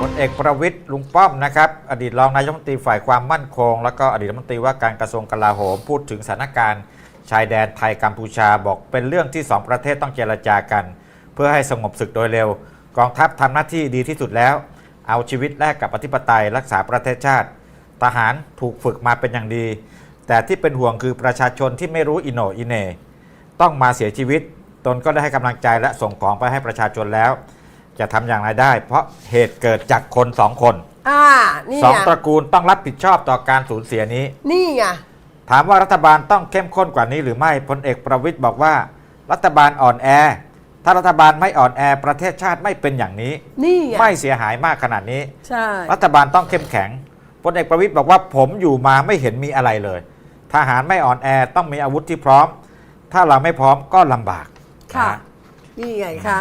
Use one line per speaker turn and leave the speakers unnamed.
พลเอกประวิตยลุงป้อมนะครับ อดีตรองนายกรัฐมนตรีฝ่ายความมั่นคง แล้วก็อดีตรัฐมนตรีว่าการกระทรวงกลาโหมพูดถึงสถานการณ์ ชายแดนไทยกัมพูชาบอกเป็นเรื่องที่สองประเทศต้องเจรจากัน เพื่อให้สงบศึกโดยเร็ว กองทัพทำหน้าที่ดีที่สุดแล้ว เอาชีวิตแลกกับอธิปไตยรักษาประเทศชาติ ทหารถูกฝึกมาเป็นอย่างดี แต่ที่เป็นห่วงคือประชาชนที่ไม่รู้อิโนอิเนต้องมาเสียชีวิต ตนก็ได้ให้กำลังใจและส่งของไปให้ประชาชนแล้ว จะทำอย่างไรได้ เพราะเหตุเกิดจากคนสองคน
อ่านี่
สอง
ไง
ตระกูลต้องรับผิดชอบต่อการสูญเสียนี้
นี่ไง
ถามว่ารัฐบาลต้องเข้มข้นกว่านี้หรือไม่พลเอกประวิตยบอกว่า รัฐบาลอ่อนแอ ถ้ารัฐบาลไม่อ่อนแอประเทศชาติไม่เป็นอย่างนี้
นี่ไง
ไม่เสียหายมากขนาดนี้
ใช่
รัฐบาลต้องเข้มแข็งพลเอกประวิตยบอกว่าผมอยู่มาไม่เห็นมีอะไรเลย ทหารไม่อ่อนแอต้องมีอาวุธที่พร้อม ถ้าเราไม่พร้อมก็ลำบาก
ค่ะ
นะ
นี่ไงคะ